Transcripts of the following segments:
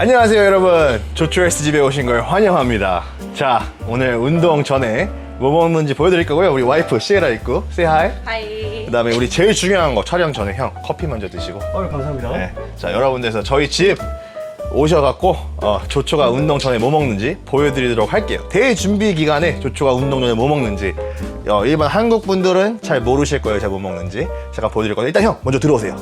안녕하세요 여러분. 조초S 집에 오신 걸 환영합니다. 자 오늘 운동 전에 뭐 먹는지 보여드릴 거고요. 우리 와이프 시에라 있고 say hi. 하이. 그 다음에 우리 제일 중요한 거 촬영 전에 형 커피 먼저 드시고. 어, 감사합니다. 네. 자 여러분들서 저희 집 오셔갖고 어, 조초가 운동 전에 뭐 먹는지 보여드리도록 할게요. 대준비 기간에 조초가 운동 전에 뭐 먹는지. 어, 일반 한국 분들은 잘 모르실 거예요 제가 뭐 먹는지. 잠깐 보여드릴 건데 일단 형 먼저 들어오세요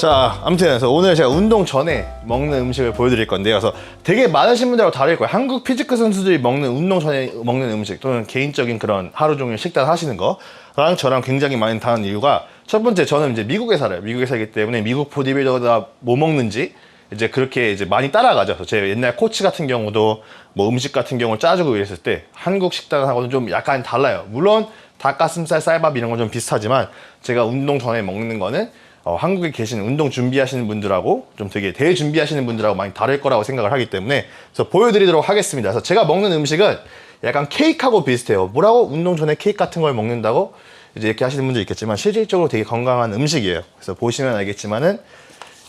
자 아무튼 그래서 오늘 제가 운동 전에 먹는 음식을 보여드릴 건데요 그래서 되게 많으신 분들하고 다를 거예요 한국 피지크 선수들이 먹는 운동 전에 먹는 음식 또는 개인적인 그런 하루 종일 식단 하시는 거랑 저랑 굉장히 많이 다른 이유가 첫 번째 저는 이제 미국에 살아요 미국에 살기 때문에 미국 보디빌더가 뭐 먹는지 이제 그렇게 이제 많이 따라가죠. 제 옛날 코치 같은 경우도 뭐 음식 같은 경우를 짜주고 이랬을 때 한국 식단하고는 좀 약간 달라요. 물론 닭가슴살, 쌀밥 이런 건 좀 비슷하지만 제가 운동 전에 먹는 거는 어, 한국에 계신 운동 준비하시는 분들하고 좀 되게 대회 준비하시는 분들하고 많이 다를 거라고 생각을 하기 때문에 그래서 보여드리도록 하겠습니다. 그래서 제가 먹는 음식은 약간 케이크하고 비슷해요. 뭐라고 운동 전에 케이크 같은 걸 먹는다고 이제 이렇게 하시는 분도 있겠지만 실질적으로 되게 건강한 음식이에요. 그래서 보시면 알겠지만은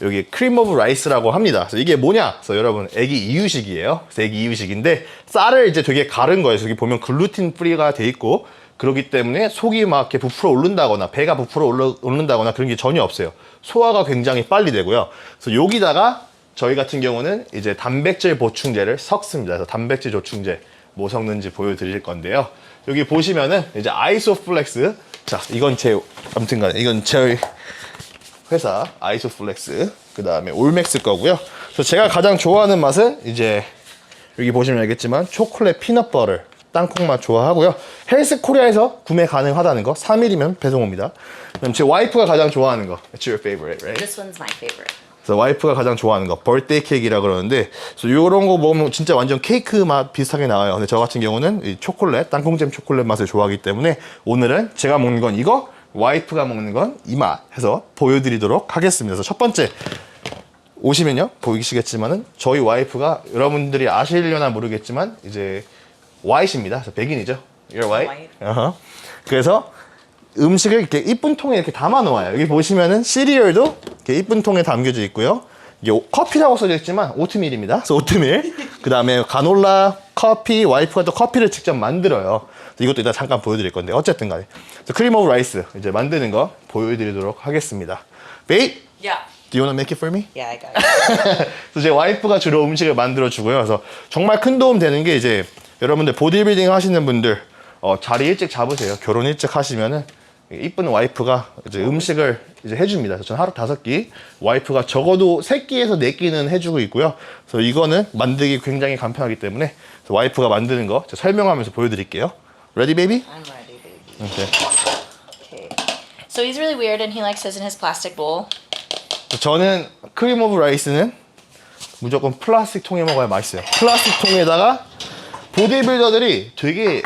여기 크림 오브 라이스라고 합니다. 그래서 이게 뭐냐? 그래서 여러분 애기 이유식이에요. 그래서 애기 이유식인데 쌀을 이제 되게 가른 거예요. 여기 보면 글루틴 프리가 돼 있고 그렇기 때문에 속이 막 이렇게 부풀어 오른다거나 배가 부풀어 오른다거나 그런 게 전혀 없어요. 소화가 굉장히 빨리 되고요. 그래서 여기다가 저희 같은 경우는 이제 단백질 보충제를 섞습니다. 그래서 단백질 보충제 뭐 섞는지 보여드릴 건데요. 여기 보시면은 이제 아이소플렉스. 자, 이건 제 아무튼간에 이건 제 회사 아이소플렉스 그 다음에 올맥스 거고요. 그래서 제가 가장 좋아하는 맛은 이제 여기 보시면 알겠지만 초콜릿 피넛버터 땅콩 맛 좋아하고요. 헬스 코리아에서 구매 가능하다는 거 3일이면 배송 옵니다. 그럼 제 와이프가 가장 좋아하는 거 It's your favorite, right? This one's my favorite. 그래서 와이프가 가장 좋아하는 거 벌데이 케이크라 그러는데 이런 거 먹으면 진짜 완전 케이크 맛 비슷하게 나와요. 근데 저 같은 경우는 이 초콜릿 땅콩잼 초콜릿 맛을 좋아하기 때문에 오늘은 제가 먹는 건 이거 와이프가 먹는 건 이 맛 해서 보여드리도록 하겠습니다. 그래서 첫 번째 오시면요 보이시겠지만은 저희 와이프가 여러분들이 아시려나 모르겠지만 이제 white입니다. 그래서 백인이죠. You're white. 어허. 그래서 음식을 이렇게 이쁜 통에 이렇게 담아 놓아요. 여기 보시면은 시리얼도 이렇게 이쁜 통에 담겨져 있고요. 이게 오- 커피라고 써져 있지만 오트밀입니다. 그래서 오트밀. 그 다음에 가놀라, 커피, 와이프가 또 커피를 직접 만들어요. 그래서 이것도 이따 잠깐 보여드릴 건데 어쨌든 간에. 그래서 크림 오브 라이스 이제 만드는 거 보여드리도록 하겠습니다. Babe, Yeah. do you wanna make it for me? Yeah, I got it. 그래서 제 와이프가 주로 음식을 만들어 주고요. 그래서 정말 큰 도움 되는 게 이제 여러분들 보디빌딩 하시는 분들 어, 자리 일찍 잡으세요. 결혼 일찍 하시면은 이쁜 와이프가 이제 음식을 이제 해줍니다. 저는 하루 다섯 끼, 와이프가 적어도 세 끼에서 네 끼는 해주고 있고요. 그래서 이거는 만들기 굉장히 간편하기 때문에 와이프가 만드는 거 제가 설명하면서 보여드릴게요. Ready, baby? I'm ready, baby. Okay. Okay. So he's really weird and he likes his in his plastic bowl. 저는 크림 오브 라이스는 무조건 플라스틱 통에 먹어야 맛있어요. 플라스틱 통에다가 보디빌더들이 되게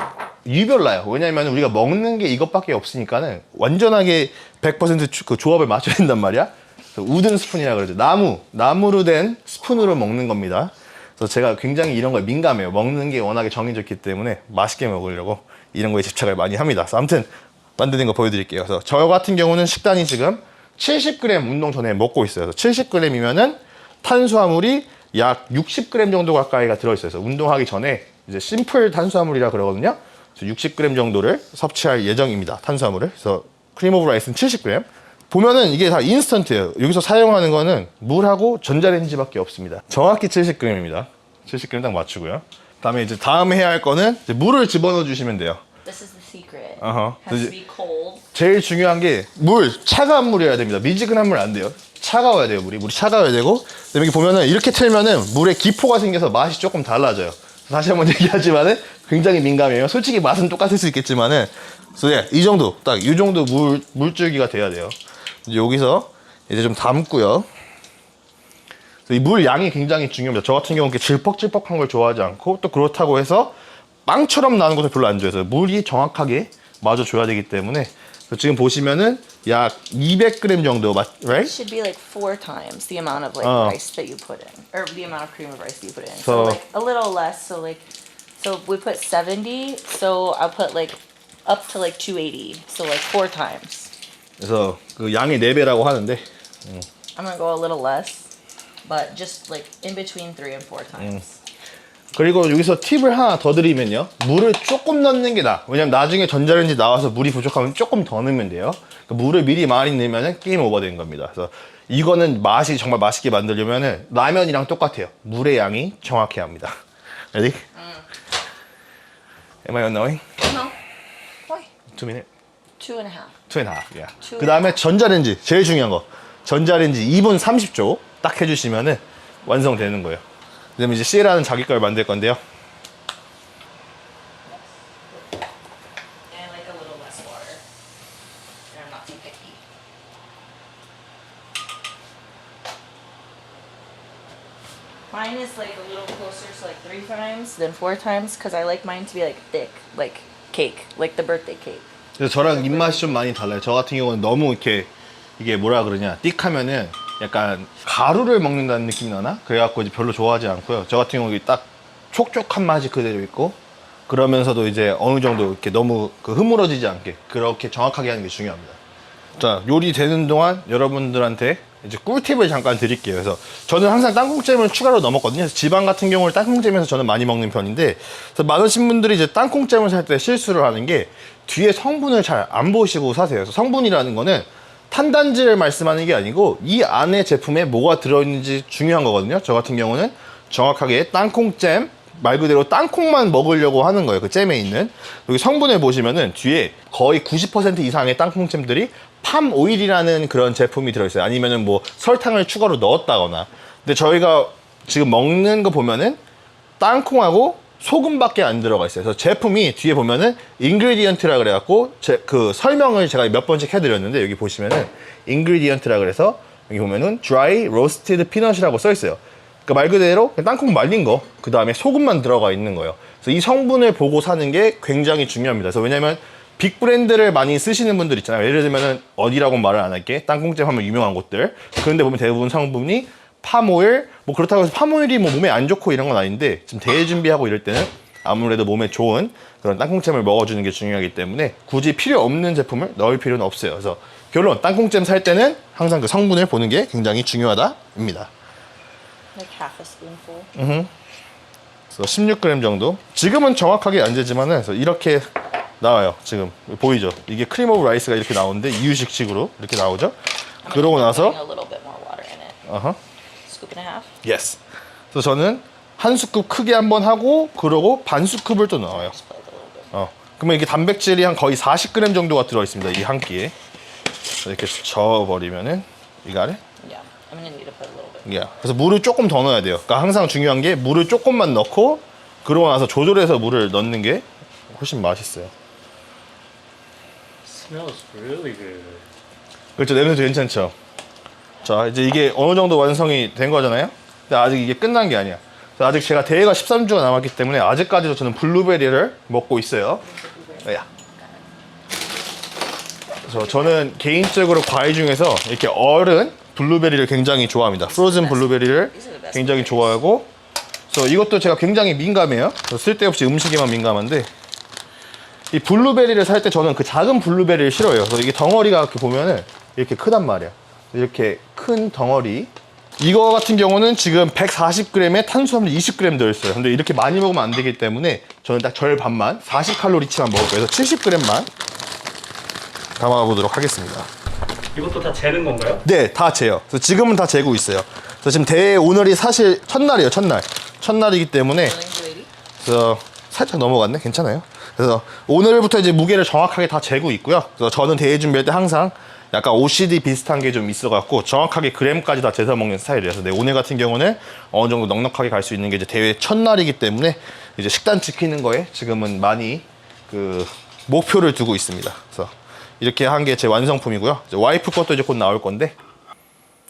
유별나요. 왜냐면 우리가 먹는 게 이것밖에 없으니까는 완전하게 100%그 조합을 맞춰야 된단 말이야. 우든 스푼이라 그러죠. 나무, 나무로 된 스푼으로 먹는 겁니다. 그래서 제가 굉장히 이런 거에 민감해요. 먹는 게 워낙에 정해져 있기 때문에 맛있게 먹으려고 이런 거에 집착을 많이 합니다. 그래서 아무튼 만드는 거 보여드릴게요. 그래서 저 같은 경우는 식단이 지금 70g 운동 전에 먹고 있어요. 그래서 70g이면은 탄수화물이 약 60g 정도 가까이가 들어있어요. 그래서 운동하기 전에 이제 심플 탄수화물이라 그러거든요. 그래서 60g 정도를 섭취할 예정입니다. 탄수화물을. 그래서 크림 오브 라이스는 70g. 보면은 이게 다 인스턴트예요. 여기서 사용하는 거는 물하고 전자레인지밖에 없습니다. 정확히 70g입니다. 70g 딱 맞추고요. 그다음에 이제 다음 해야 할 거는 물을 집어넣어 주시면 돼요. This is the secret. Uh-huh. Has to be cold. 제일 중요한 게 물, 차가운 물이어야 됩니다. 미지근한 물 안 돼요. 차가워야 돼요, 물이. 물이 차가워야 되고. 그다음에 여기 보면은 이렇게 틀면은 물에 기포가 생겨서 맛이 조금 달라져요. 다시 한번 얘기하지만은 굉장히 민감해요. 솔직히 맛은 똑같을 수 있겠지만은. 그래서 예, 이 정도, 딱 이 정도 물, 물줄기가 돼야 돼요. 이제 여기서 이제 좀 담고요. 이 물 양이 굉장히 중요합니다. 저 같은 경우는 질퍽질퍽한 걸 좋아하지 않고 또 그렇다고 해서 빵처럼 나는 것을 별로 안 좋아해서 물이 정확하게 맞아줘야 되기 때문에 그래서 지금 보시면은 약 200g 정도 맞, It right? should be like four times the amount of like Oh. rice that you put in, or the amount of cream of rice that you put in. So- So, like a little less. So like, so we put seventy. So I'll put like up to like two eighty. So like four times. 그래서 그 양이 4배라고 하는데 I'm gonna go a little less. but just like in between three and four times. 그리고 여기서 팁을 하나 더 드리면요. 물을 조금 넣는 게 나아. 왜냐면 나중에 전자레인지 나와서 물이 부족하면 조금 더 넣으면 돼요. 그러니까 물을 미리 많이 넣으면 게임 오버된 겁니다. 그래서 이거는 맛이 정말 맛있게 만들려면 라면이랑 똑같아요. 물의 양이 정확해야 합니다. Ready? Am I annoying? No. Why? Two minutes? Two and a half. Two and a half. Yeah. 그 다음에 전자레인지 제일 중요한 거. 전자레인지 2분 30초 딱 해주시면 은 완성되는 거예요. 그다음에 이제 시에라는 자기 걸 만들 건데요. And like a little less water. And I'm not too picky. Mine is like a little closer to like three times than four times because I like mine to be like thick, like cake, like the birthday cake. 그래서 저랑 입맛이 좀 많이 달라요. 저 같은 경우는 너무 이렇게 이게 뭐라 그러냐 띡하면은 약간 가루를 먹는다는 느낌이 나나? 그래갖고 이제 별로 좋아하지 않고요. 저 같은 경우는 딱 촉촉한 맛이 그대로 있고 그러면서도 이제 어느 정도 이렇게 너무 그 흐물어지지 않게 그렇게 정확하게 하는 게 중요합니다. 자 요리 되는 동안 여러분들한테 이제 꿀팁을 잠깐 드릴게요. 그래서 저는 항상 땅콩잼을 추가로 넣었거든요. 지방 같은 경우를 땅콩잼에서 저는 많이 먹는 편인데 많으신 분들이 이제 땅콩잼을 살 때 실수를 하는 게 뒤에 성분을 잘 안 보시고 사세요. 그래서 성분이라는 거는 탄단지를 말씀하는 게 아니고 이 안에 제품에 뭐가 들어있는지 중요한 거거든요. 저 같은 경우는 정확하게 땅콩잼 말 그대로 땅콩만 먹으려고 하는 거예요. 그 잼에 있는. 여기 성분을 보시면은 뒤에 거의 90% 이상의 땅콩잼들이 팜 오일이라는 그런 제품이 들어있어요. 아니면은 뭐 설탕을 추가로 넣었다거나. 근데 저희가 지금 먹는 거 보면은 땅콩하고 소금밖에 안 들어가 있어요. 그래서 제품이 뒤에 보면은 인그리디언트라 그래갖고 제 그 설명을 제가 몇 번씩 해드렸는데 여기 보시면은 인그리디언트라 그래서 여기 보면은 dry roasted peanut이라고 써 있어요. 그러니까 말 그대로 땅콩 말린 거, 그 다음에 소금만 들어가 있는 거예요. 그래서 이 성분을 보고 사는 게 굉장히 중요합니다. 그래서 왜냐면 빅 브랜드를 많이 쓰시는 분들 있잖아요. 예를 들면은 어디라고 말을 안 할게. 땅콩잼 하면 유명한 곳들. 그런데 보면 대부분 성분이 팜오일, 뭐 그렇다고 해서 팜오일이 뭐 몸에 안 좋고 이런 건 아닌데 지금 대회 준비하고 이럴 때는 아무래도 몸에 좋은 그런 땅콩잼을 먹어주는 게 중요하기 때문에 굳이 필요 없는 제품을 넣을 필요는 없어요. 그래서 결론 땅콩잼 살 때는 항상 그 성분을 보는 게 굉장히 중요하다입니다. Like half a spoonful. 그래서 16g 정도. 지금은 정확하게 안 되지만은 그래서 이렇게 나와요. 지금 보이죠? 이게 크림 오브 라이스가 이렇게 나오는데 이유식식으로 이렇게 나오죠? I'm 그러고 나서 put a little bit more water in it. 어허. Scoop and a half. 예스. 그래서 저는 한 스쿱 크게 한 번 하고 그러고 반 스쿱을 또 넣어요. Just put a little bit. 어. 그러면 이게 단백질이 한 거의 40g 정도가 들어 있습니다. 이 한 끼에. 이렇게 저어 버리면은 이거 아래? Yeah, I'm gonna need to put a little bit. 예. 그래서 물을 조금 더 넣어야 돼요. 그러니까 항상 중요한 게 물을 조금만 넣고 그러고 나서 조절해서 물을 넣는 게 훨씬 맛있어요. Smells really good. 그렇죠. 냄새도 괜찮죠. 자, 이제 이게 어느 정도 완성이 된 거잖아요. 근데 아직 이게 끝난 게 아니야. 아직 제가 대회가 13주가 남았기 때문에 아직까지도 저는 블루베리를 먹고 있어요. 야. 그래서 저는 개인적으로 과일 중에서 이렇게 얼은 블루베리를 굉장히 좋아합니다. 프로즌 블루베리를 굉장히 좋아하고 그래서 이것도 제가 굉장히 민감해요. 쓸데없이 음식에만 민감한데 이 블루베리를 살 때 저는 그 작은 블루베리를 싫어해요. 그래서 이게 덩어리가 이렇게 보면은 이렇게 크단 말이야. 이렇게 큰 덩어리. 이거 같은 경우는 지금 140g에 탄수화물 20g 들어있어요. 근데 이렇게 많이 먹으면 안 되기 때문에 저는 딱 절반만 40칼로리치만 먹을 거예요. 그래서 70g만 담아보도록 하겠습니다. 이것도 다 재는 건가요? 네, 다 재요. 그래서 지금은 다 재고 있어요. 그래서 지금 대회 오늘이 사실 첫날이에요, 첫날. 첫날이기 때문에 Willing to 80? 그래서 살짝 넘어갔네. 괜찮아요. 그래서 오늘부터 이제 무게를 정확하게 다 재고 있고요. 그래서 저는 대회 준비할 때 항상 약간 OCD 비슷한 게 좀 있어갖고 정확하게 그램까지 다 재서 먹는 스타일이라서 네, 오늘 같은 경우는 어느 정도 넉넉하게 갈 수 있는 게 이제 대회 첫날이기 때문에 이제 식단 지키는 거에 지금은 많이 그 목표를 두고 있습니다. 그래서 이렇게 한 게 제 완성품이고요. 와이프 것도 이제 곧 나올 건데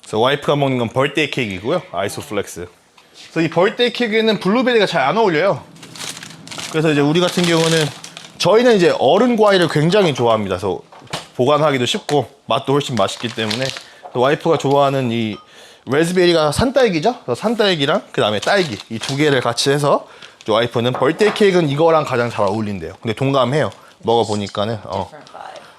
그래서 와이프가 먹는 건 벌데이 케이크이고요. 아이소플렉스. 그래서 이 벌데이 케이크에는 블루베리가 잘 안 어울려요. 그래서 이제 우리 같은 경우는 저희는 이제 어른 과일을 굉장히 좋아합니다. 그래서 보관하기도 쉽고 맛도 훨씬 맛있기 때문에 또 와이프가 좋아하는 이 레즈베리가 산딸기죠. 그래서 산딸기랑 그 다음에 딸기 이 두 개를 같이 해서 와이프는 벌데이 케이크는 이거랑 가장 잘 어울린대요. 근데 동감해요. 먹어보니까는 어.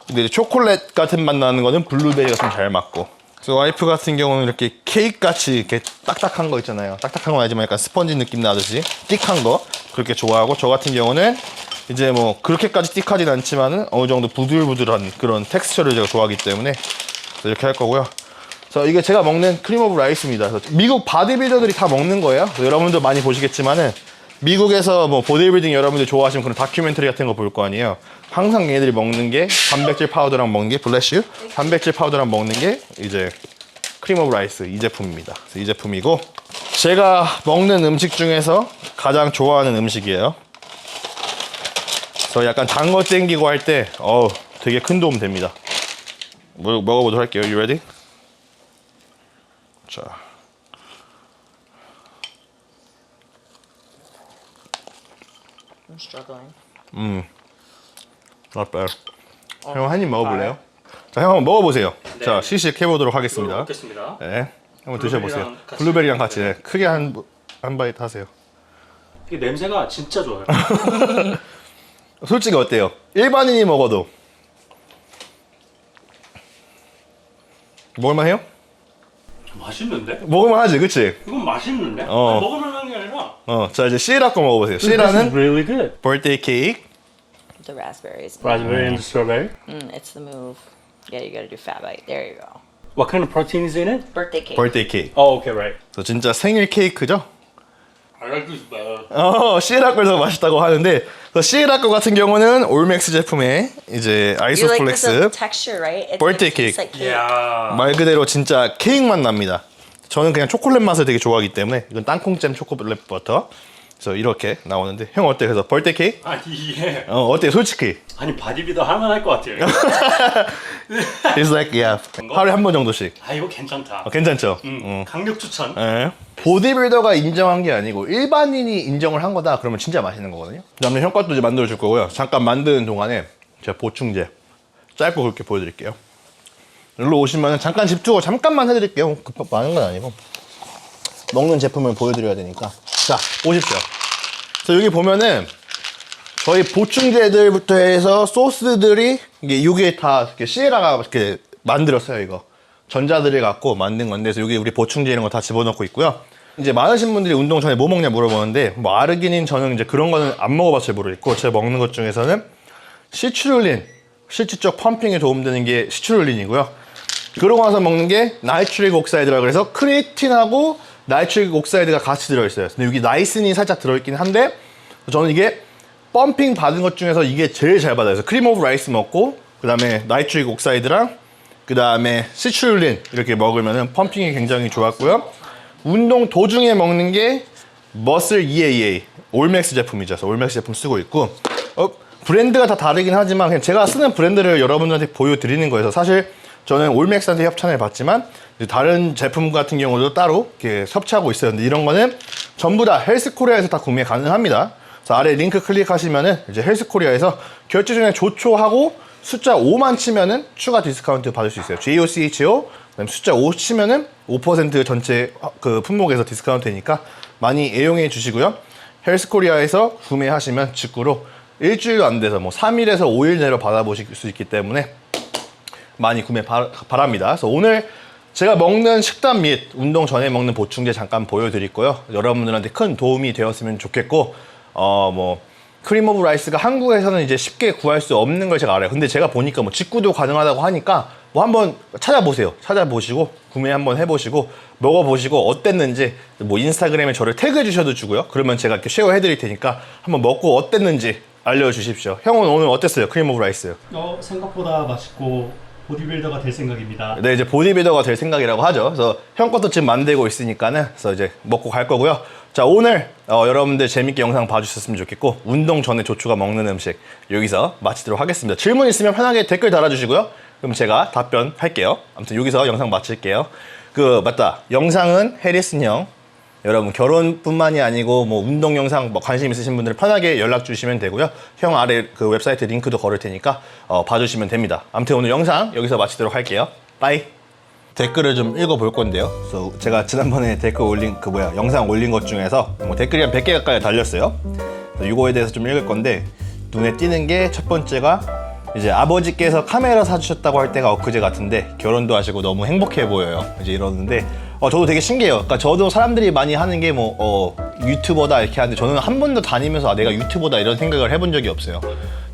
근데 이제 초콜릿 같은 맛 나는 거는 블루베리가 좀 잘 맞고 그래서 와이프 같은 경우는 이렇게 케이크 같이 이렇게 딱딱한 거 있잖아요. 딱딱한 건 아니지만 약간 스펀지 느낌 나듯이 띡한 거 그렇게 좋아하고 저 같은 경우는 이제 뭐 그렇게까지 띡하진 않지만은 어느 정도 부들부들한 그런 텍스처를 제가 좋아하기 때문에 이렇게 할 거고요. 그래서 이게 제가 먹는 크림 오브 라이스입니다. 미국 바디빌더들이 다 먹는 거예요. 여러분도 많이 보시겠지만은 미국에서 뭐 보디빌딩 여러분들 좋아하시면 그런 다큐멘터리 같은 거 볼 거 아니에요. 항상 얘네들이 먹는 게 단백질 파우더랑 먹는 게 블레쉬 단백질 파우더랑 먹는 게 이제 크림 오브 라이스 이 제품입니다. 이 제품이고 제가 먹는 음식 중에서 가장 좋아하는 음식이에요. 그래서 약간 단 거 땡기고 할 때 어우 되게 큰 도움 됩니다. 먹- 먹어보도록 할게요. You ready? 자. I'm struggling. Not bad. 형 한 입 먹어볼래요? 자, 형 한번 먹어보세요. 자, 시식 해 보도록 하겠습니다. 먹겠습니다. 네, 한번 드셔보세요. 블루베리랑 같이. 블루베리랑 같이 네, 크게 한 한 바이트 하세요. 이게 냄새가 진짜 좋아요. 솔직히 어때요? 일반인이 먹어도 먹을만해요? 맛있는데? 먹을만 하지, 그치? 이건 맛있는데? 어. 아니, 먹을만한 게 아니라. 어, 자 이제 시라 거 먹어보세요. This is 시라는 really good. birthday cake. The raspberries. Raspberry and strawberry. Mm, it's the move. Yeah, you gotta do fat bite. There you go. What kind of protein is in it? Birthday cake. birthday cake. Oh, okay, right. 그래서 진짜 생일 케이크죠? I like this better. 어, 시에라 거에서 맛있다고 하는데 그 시에라 거 같은 경우는 올맥스 제품의 이제 you like this 아이소플렉스 texture, right? It's birthday like, it's cake. like cake. Yeah. 말 그대로 진짜 케이크 맛 납니다. 저는 그냥 초콜릿 맛을 되게 좋아하기 때문에 이건 땅콩잼 초콜릿 버터. 그래서 이렇게 나오는데 형 어때? 그래서 birthday cake? 아니 이게 어 어때? 솔직히. 아니 바디비더 할만할 것 같아요. It's like yeah. 하루에 한 번 정도씩. 아 이거 괜찮다. 어, 괜찮죠? 음, 어. 강력 추천. 예. 보디빌더가 인정한 게 아니고 일반인이 인정을 한 거다 그러면 진짜 맛있는 거거든요. 그다음에 형 것도 이제 만들어 줄 거고요. 잠깐 만드는 동안에 제가 보충제 짧고 그렇게 보여드릴게요. 여기로 오시면 잠깐 집중을 잠깐만 해드릴게요. 급한 많은 건 아니고 먹는 제품을 보여드려야 되니까. 자 오십시오. 그래서 여기 보면은 저희 보충제들부터 해서 소스들이 이게 이게 다 이렇게 시에라가 이렇게 만들었어요 이거 전자들을 갖고 만든 건데 그래서 여기 우리 보충제 이런 거 다 집어넣고 있고요. 이제 많으신 분들이 운동 전에 뭐 먹냐 물어보는데 뭐 아르기닌 저는 이제 그런 거는 안 먹어봐서 잘 모르겠고 제가 먹는 것 중에서는 시츄룰린 실질적 펌핑에 도움되는 게 시츄룰린이고요. 그러고 나서 먹는 게 나이트릭 옥사이드라 그래서 크리에틴하고 나이트릭 옥사이드가 같이 들어있어요. 근데 여기 나이신이 살짝 들어있긴 한데 저는 이게 펌핑 받은 것 중에서 이게 제일 잘 받아요. 그래서 크림 오브 라이스 먹고 그 다음에 나이트릭 옥사이드랑 그 다음에 시츄룰린 이렇게 먹으면 펌핑이 굉장히 좋았고요. 운동 도중에 먹는 게 머슬 EAA 올맥스 제품이죠. 그래서 올맥스 제품 쓰고 있고 어, 브랜드가 다 다르긴 하지만 그냥 제가 쓰는 브랜드를 여러분들한테 보여드리는 거여서 사실 저는 올맥스한테 협찬을 받지만 다른 제품 같은 경우도 따로 이렇게 섭취하고. 근데 이런 거는 전부 다 헬스코리아에서 다 구매 가능합니다. 그래서 아래 링크 클릭하시면은 이제 헬스코리아에서 결제 중에 조초하고 숫자 5만 치면은 추가 디스카운트 받을 수 있어요. JOCHO 그다음에 숫자 5 치면은 5% 전체 그 품목에서 디스카운트 되니까 많이 애용해 주시고요. 헬스코리아에서 구매하시면 직구로 일주일 안 돼서 뭐 3일에서 5일 내로 받아보실 수 있기 때문에 많이 구매 바, 바랍니다. 그래서 오늘 제가 먹는 식단 및 운동 전에 먹는 보충제 잠깐 보여드릴 거요. 여러분들한테 큰 도움이 되었으면 좋겠고, 어, 뭐, 크림 오브 라이스가 한국에서는 이제 쉽게 구할 수 없는 걸 제가 알아요. 근데 제가 보니까 뭐 직구도 가능하다고 하니까 뭐 한번 찾아보세요. 찾아보시고, 구매 한번 해보시고, 먹어보시고, 어땠는지, 뭐 인스타그램에 저를 태그해 주셔도 주고요. 그러면 제가 이렇게 쉐어 해 드릴 테니까 한번 먹고 어땠는지 알려주십시오. 형은 오늘 어땠어요? 크림 오브 라이스. 어 생각보다 맛있고 보디빌더가 될 생각입니다. 네, 이제 보디빌더가 될 생각이라고 하죠. 그래서 형 것도 지금 만들고 있으니까는 그래서 이제 먹고 갈 거고요. 자, 오늘 어, 여러분들 재밌게 영상 봐주셨으면 좋겠고 운동 전에 조추가 먹는 음식 여기서 마치도록 하겠습니다. 질문 있으면 편하게 댓글 달아주시고요. 그럼 제가 답변할게요. 아무튼 여기서 영상 마칠게요. 그 맞다. 영상은 해리슨 형. 여러분 결혼뿐만이 아니고 뭐 운동 영상 뭐 관심 있으신 분들 편하게 연락 주시면 되고요. 형 아래 그 웹사이트 링크도 걸을 테니까 어, 봐주시면 됩니다. 아무튼 오늘 영상 여기서 마치도록 할게요. 빠이. 댓글을 좀 읽어볼 건데요. 그래서 제가 지난번에 댓글 올린 그 뭐야 영상 올린 것 중에서 뭐 댓글이 한 100개 가까이 달렸어요. 이거에 대해서 좀 읽을 건데 눈에 띄는 게 첫 번째가 이제 아버지께서 카메라 사주셨다고 할 때가 엊그제 같은데 결혼도 하시고 너무 행복해 보여요. 이제 이러는데 어, 저도 되게 신기해요. 그러니까 저도 사람들이 많이 하는 게 뭐 어, 유튜버다 이렇게 하는데 저는 한 번도 다니면서 아, 내가 유튜버다 이런 생각을 해본 적이 없어요.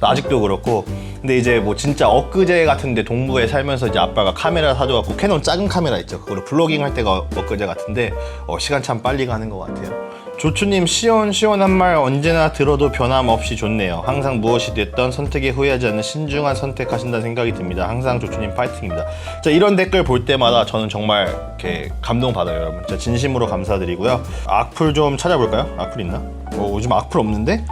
아직도 그렇고 근데 이제 뭐 진짜 엊그제 같은데 동부에 살면서 이제 아빠가 카메라 사줘갖고 캐논 작은 카메라 있죠. 그걸로 블로깅 할 때가 엊그제 같은데 어, 시간 참 빨리 가는 것 같아요. 조추님 시원시원한 말 언제나 들어도 변함없이 좋네요. 항상 무엇이 됐던 선택에 후회하지 않는 신중한 선택하신다는 생각이 듭니다. 항상 조추님 파이팅입니다. 자 이런 댓글 볼 때마다 저는 정말 이렇게 감동 받아요, 여러분. 진짜 진심으로 감사드리고요. 악플 좀 찾아볼까요? 악플 있나? 어, 요즘 악플 없는데?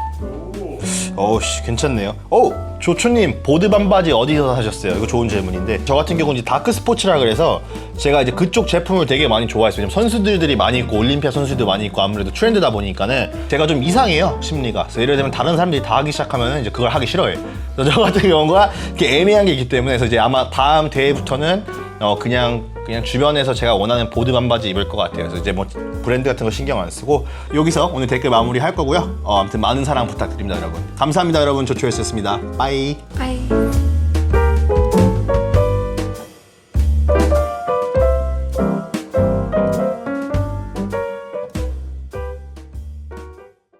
어우씨 괜찮네요. 오 조추님 보드 반바지 어디서 사셨어요? 이거 좋은 질문인데 저 같은 경우는 이제 다크 스포츠라 그래서 제가 이제 그쪽 제품을 되게 많이 좋아했어요. 선수들이 많이 있고 올림피아 선수도 많이 있고 아무래도 트렌드다 보니까는 제가 좀 이상해요 심리가. 그래서 예를 들면 다른 사람들이 다 하기 시작하면 이제 그걸 하기 싫어해. 저 같은 경우가 이렇게 애매한 게 있기 때문에 그래서 이제 아마 다음 대회부터는 어 그냥 그냥 주변에서 제가 원하는 보드 반바지 입을 것 같아요. 그래서 이제 뭐 브랜드 같은 거 신경 안 쓰고 여기서 오늘 댓글 마무리 할 거고요. 어, 아무튼 많은 사랑 부탁드립니다, 여러분. 감사합니다, 여러분. 조초였습니다. 빠이. Bye.